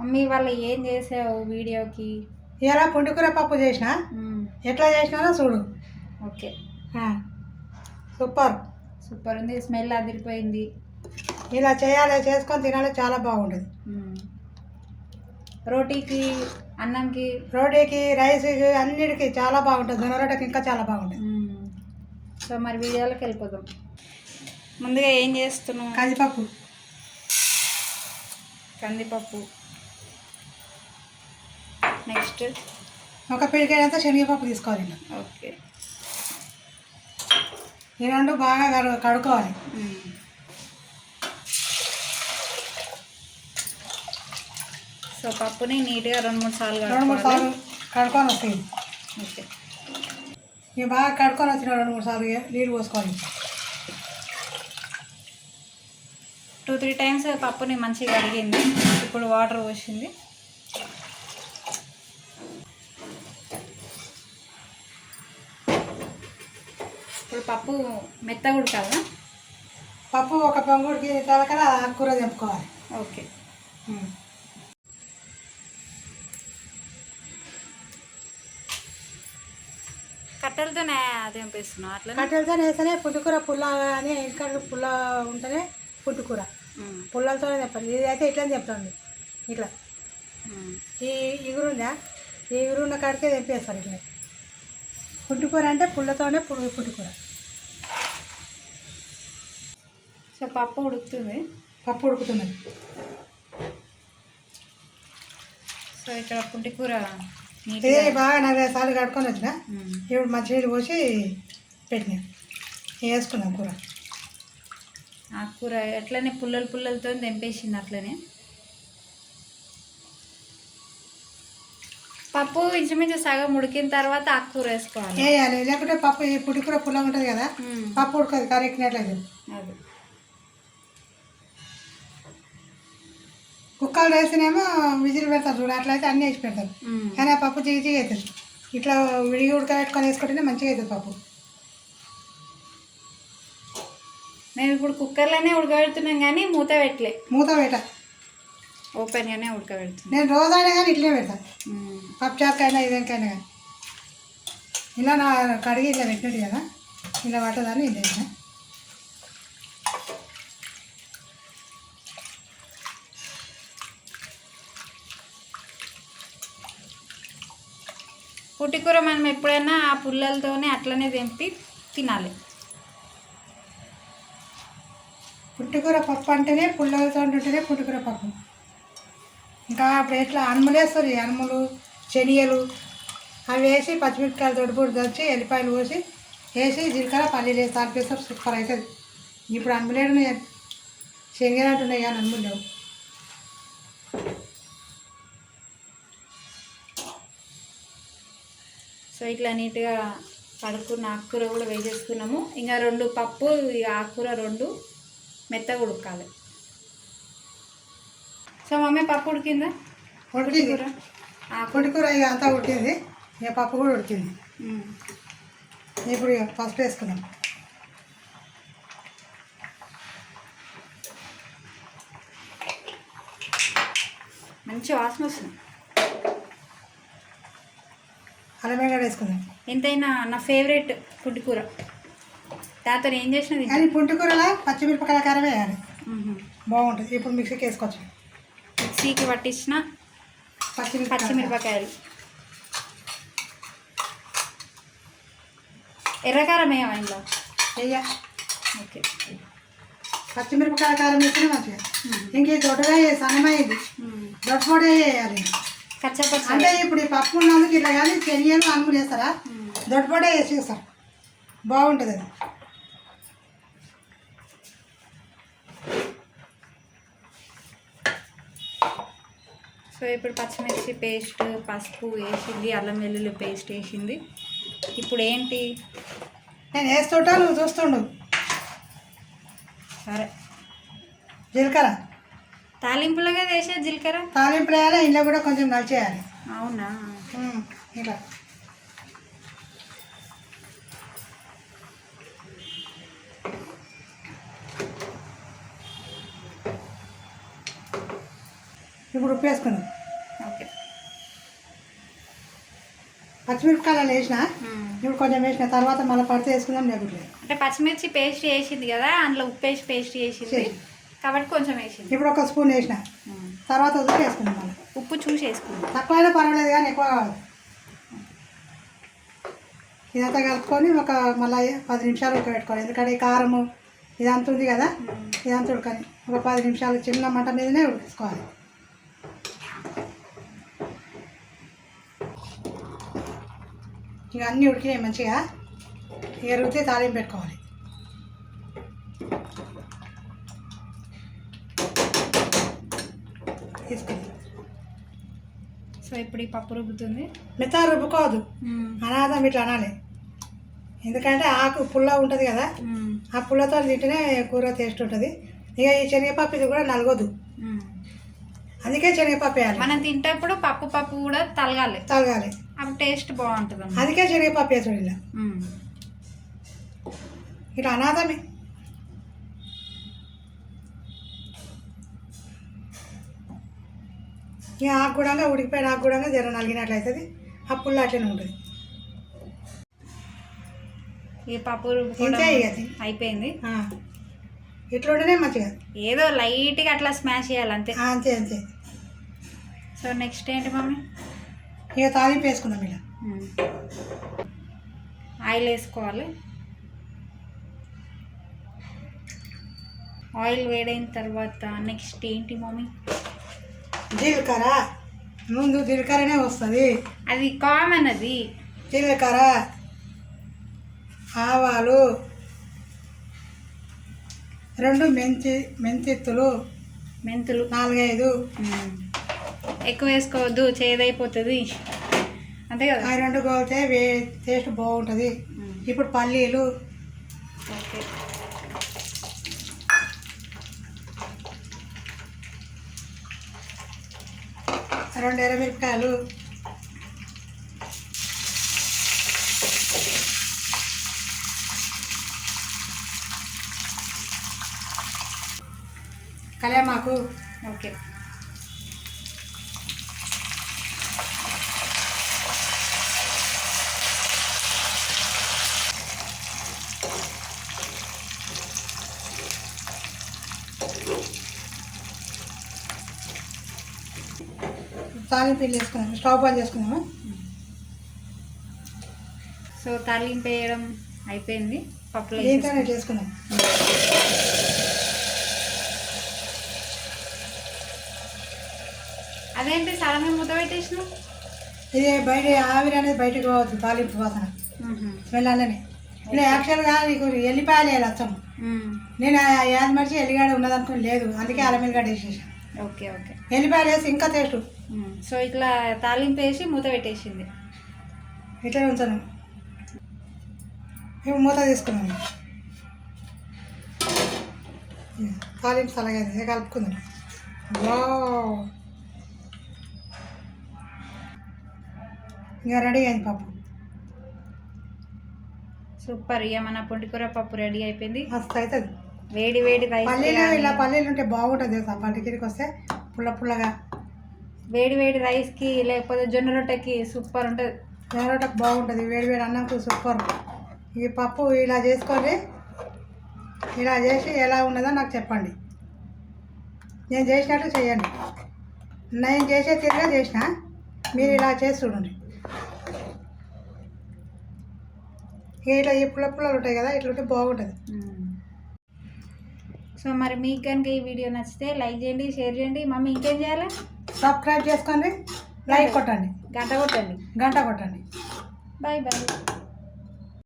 Mummy వాళ్ళు ఏం చేసావు వీడియోకి? ఇలా పుండుకూర పప్పు చేసిన. ఎట్లా చేసినానో చూడు. ఓకే. సూపర్. సూపర్ ఉంది స్మెల్ అదిరిపోయింది. ఇలా చేయాలి చేసుకొని తినాలి చాలా బాగుంటుంది. రోటీకి అన్నంకి? రోటీకి రైస్కి అన్నిటికీ చాలా బాగుంటుంది. జొన్న రొట్టెకి ఇంకా చాలా బాగుంటుంది. సో మరి వీడియోలోకి వెళ్ళిపోదాం. ముందుగా ఏం చేస్తున్నావు? కందిపప్పు. కందిపప్పు. నెక్స్ట్ ఒక పిడికేడంతా శనగపప్పు తీసుకోవాలి. ఓకే. ఈ రెండు బాగా కడు కడుక్కోవాలి. సో పప్పుని నీట్గా రెండు మూడు సార్లు రెండు మూడు. సార్లు కడుక్కొని వస్తాయి. ఓకే. ఇక బాగా కడుక్కొని వచ్చిన రెండు మూడు సార్లు నీళ్ళు పోసుకోవాలి. టూ త్రీ టైమ్స్ పప్పుని మంచిగా కడిగింది. ఇప్పుడు వాటర్ పోసింది. పప్పు మెత్తగా ఉడకాలా? పప్పు ఒక పొంగుడికి తలకల ఆకుకూర తెంపుకోవాలి. ఓకే. కట్టెలతోనే తెంపేస్తున్నావు అట్లా కట్టెలతో వేస్తేనే పుట్టుకూర పుల్ల అని ఇంకా పుల్ల ఉంటేనే పుట్టుకూర. పుల్లలతోనే తెంపాలి. ఇది అయితే ఇట్లా తెంపుతుంది. ఇట్లా. ఈ ఇగురు ఉందా ఈ ఇగురు ఉన్న కాడికే తెంపేస్తారు ఇట్లా పుట్టుకూర అంటే పుల్లతోనే పుట్టు పుట్టుకూర. సో పప్పు ఉడుకుతుంది. పప్పు ఉడుకుతున్నది సో ఇక్కడ పుట్టి కూర బాగా నలభై సార్లు కడుక్కొని వచ్చిన. ఇప్పుడు మంచినీళ్ళు పోసి పెట్టినా. వేసుకున్నాం కూర. ఆకుకూర ఎట్లనే పుల్లలు పుల్లలతో తెంపేసింది అట్లనే. పప్పు ఇంచుమించు సగం ఉడికిన తర్వాత ఆకుకూర వేసుకోవాలి. వేయాలి లేకుంటే పప్పు ఈ పుట్టుకూర పుల్లగా ఉంటుంది కదా. పప్పు ఉడకదు కర్రీ ఎక్కినట్లయితే. అది. కుక్కలు వేస్తేనేమో విజిల్ పెడతారు చూడు అట్లయితే అన్నీ వేసి పెడతారు. కానీ ఆ పప్పు చిగి చిగి అవుతుంది. ఇట్లా విడిగి ఉడకబెట్టుకొని వేసుకుంటేనే మంచిగా అవుతుంది పప్పు. మేము ఇప్పుడు కుక్కర్లోనే ఉడకబెడుతున్నాం కానీ మూత పెట్టలే. మూత పెట్ట. ఓపెన్గానే ఉడకబెడుతున్నాం. నేను రోజైనా కానీ ఇట్లే పెడతాను. పప్పు చారుకైనా ఇదేకైనా కానీ. ఇలా నా కడిగి ఇట్లా పెట్టినట్టు కదా. ఇలా పట్టదని ఇది వేసిన పుట్టికూర మనం ఎప్పుడైనా ఆ పుల్లలతోనే అట్లనే తెంపి తినాలి. పుట్టుకూర పప్పు అంటేనే పుల్లలతో ఉంటేనే పుట్టుకూర పప్పు. ఇంకా అప్పుడు ఎట్లా అనుములేస్తారు అనుములు శనియలు అవి వేసి పచ్చిమిరపకాయలు తొడిపూడి దంచి ఎల్లిపాయలు పోసి వేసి జీలకర్ర పల్లీలు వేసి తాలిపేస్తారు సూపర్ అవుతుంది. ఇప్పుడు అనుములేడు శనియలు అంటున్నాయి కానీ అనుములు లేవు. సో ఇట్లా నీట్గా కడుక్కున్న ఆకుకూర కూడా వేసేసుకున్నాము. ఇంకా రెండు పప్పు ఈ ఆకుకూర రెండు మెత్తగా ఉడకాలి. సో మమ్మీ పప్పు ఉడికిందా? ఉడికింది. కూర? పుట్టుకూర ఇక అంతా ఉడికింది. ఇక పప్పు కూడా ఉడికింది. ఇప్పుడు ఇక పసుపు వేసుకుందాం. మంచి వాసన వస్తుంది. వెల్లిగడ్డ వేసుకుందాం. ఎంతైనా నా ఫేవరెట్ ఫుడ్ కూర. దాంతో ఏం చేసినది కానీ పుట్టుకూరలో పచ్చిమిరపకాయల కారం వేయాలి. బాగుంటుంది. ఇప్పుడు మిక్సీకి వేసుకోవచ్చు. మిక్సీకి పట్టించిన పచ్చిమిరపకాయ పచ్చిమిరపకాయలు. ఎర్రకారం వేయమా ఇంట్లో వేయ. ఓకే. పచ్చిమిరపకాయ కారం వేస్తేనే మంచిగా. ఇంక దొడ్డగా సన్నమైంది దొడ్డపొడి వేయాలి. కచ్చపచ్చ అంటే ఇప్పుడు ఈ పప్పు ఉన్నందుకు ఇట్లా కానీ శనియలు అనుకుని వేస్తారా దొడ్డపొడే వేసేస్తారు బాగుంటుంది అది. సో ఇప్పుడు పచ్చిమిర్చి పేస్ట్ పసుపు వేసింది అల్లం వెల్లుల్లి పేస్ట్ వేసింది. ఇప్పుడు ఏంటి? నేను వేస్తుంటా నువ్వు చూస్తుండు. సరే. జీలకర్ర. తాలింపులుగా వేసే జీలకర్ర? తాలింపులు వేయాలి ఇంట్లో కూడా కొంచెం నలిచేయాలి. అవునా? ఇట్లా ఇప్పుడు ఉప్పు వేసుకుందాం. ఓకే. పచ్చిమిరపకాయలు వేసిన. ఇప్పుడు కొంచెం వేసిన తర్వాత మళ్ళీ పడితే వేసుకుందాం లేకుంటే అంటే పచ్చిమిర్చి పేస్ట్ వేసింది కదా అందులో ఉప్పు వేసి పేస్ట్ చేసి. కాబట్టి కొంచెం వేసింది ఇప్పుడు ఒక స్పూన్ వేసిన. తర్వాత వదిలి వేసుకుందాం ఉప్పు చూసి వేసుకుంది. తక్కువైనా పర్వాలేదు కానీ ఎక్కువ కావాలి. ఇదంతా కలుపుకొని ఒక మళ్ళీ పది నిమిషాలు ఉడకబెట్టుకోవాలి. ఎందుకంటే ఈ కారము ఇదంతా ఉంది కదా ఇదంతా ఉడకని ఒక పది నిమిషాలు చిన్న మంట మీదనే ఉడికించుకోవాలి ఇక అన్నీ ఉడికినాయి మంచిగా. రుచి తాలింపు పెట్టుకోవాలి. సో ఇప్పుడు ఈ పప్పు రుబ్బుతుంది మెత్త రుబ్బుకోవద్దు మ్మ్. అనాథం ఇట్లా అనాలి ఎందుకంటే ఆకు పుల్ల ఉంటుంది కదా. ఆ పుల్లతో తింటేనే కూర టేస్ట్ ఉంటుంది ఇక ఈ శనగపప్పు ఇది కూడా నలగొద్దు. అందుకే శనగపప్పు వేయాలి మనం తింటప్పుడు పప్పు పప్పు కూడా తలగాలి తలగాలి అప్పుడు టేస్ట్ బాగుంటుంది. అందుకే శనగపప్పు వేసాడు ఇలా. ఇట్లా అనాథమే ఇక ఆకు కూడా ఉడికిపోయిన ఆకు కూడా జర నలిగినట్లు అవుతుంది ఆ పుల్ల అట్లనే ఉంటుంది. ఈ పప్పు. అయిపోయింది. ఇట్లా ఉంటేనే మంచిగా. ఏదో లైట్గా అట్లా స్మాష్ చేయాలి అంతే. అంతే అంతే. సో నెక్స్ట్ ఏంటి మమ్మీ? ఇక తాలింపు వేసుకుందాం ఇలా. ఆయిల్ వేసుకోవాలి. ఆయిల్ వేడైన తర్వాత నెక్స్ట్ ఏంటి మమ్మీ? జీలకర్ర. ముందు జీలకర్రనే వస్తుంది. అది కామన్ అది జీలకర్ర ఆవాలు రెండు మెంతి మెంతిత్తులు మెంతులు. నాలుగైదు. ఎక్కువ వేసుకోవద్దు చేదైపోతుంది. అంతే కదా? అవి రెండు కోతే వే టేస్ట్ బాగుంటుంది. ఇప్పుడు పల్లీలు. ఓకే. రెండు ఎర్రమిరపకాయలు. కళ్యామాకు ఓకే. తాలింపు వేసుకుందాం స్టవ్ బంద్ చేసుకుందాము? సో తాలింపు వేయడం అయిపోయింది. పప్పులో దీంతో వేసేసుకుందాం. చేసుకుందాం? అదేంటి సడన్గా మూత పెట్టేసినావు? ఇది బయట ఆవిరి అనేది బయటకు పోవద్దు తాలింపు వాసన. వెళ్ళాలని నేను యాక్చువల్గా నీకు ఎల్లిపాయలు వేయాలి అచ్చం. నేను యాద మరిచి ఎల్లిగడ్డ ఉన్నదనుకుని లేదు అందుకే అల్లం ఎల్లిగడ్డ వేసేసాను ఓకే ఓకే. ఎల్లిపాయలు వేసి ఇంకా టేస్ట్ సో ఇట్లా తాలింపు వేసి మూత పెట్టేసింది. ఇట్లా ఉంచాను. ఇప్పుడు మూత తీసుకున్నాను. తాలింపు సలగైంది. కలుపుకుందాం. ఇంకా రెడీ అయింది పప్పు. సూపర్. ఇక మన పుంటికూర పప్పు రెడీ అయిపోయింది. మస్తు అవుతుంది వేడి వేడి రైస్ పల్లీలు ఇలా పల్లీలు ఉంటే బాగుంటుంది తెలుసా? పంటకిరికి వస్తే పుల్ల పుల్లగా. వేడి వేడి రైస్కి లేకపోతే జొన్న రొట్టెకి సూపర్ ఉంటుంది. జొన్నరొట్టకు బాగుంటుంది వేడి వేడి అన్నంకు సూపర్ ఈ పప్పు ఇలా చేసుకొని ఇలా చేసి ఎలా ఉన్నదో నాకు చెప్పండి. నేను చేసినట్టు చేయండి. నేను చేసే తీరుగా చేసిన మీరు ఇలా చేసి చూడండి. ఇట్లా ఈ పుల్ల పుల్లలు ఉంటాయి కదా ఇట్లా ఉంటే బాగుంటుంది. సో మరి మీకు కనుక ఈ వీడియో నచ్చితే లైక్ చేయండి షేర్ చేయండి. మమ్మీ ఇంకేం చేయాలి? సబ్స్క్రైబ్ చేసుకోండి లైక్ కొట్టండి. గంట కొట్టండి. గంట కొట్టండి. Bye bye.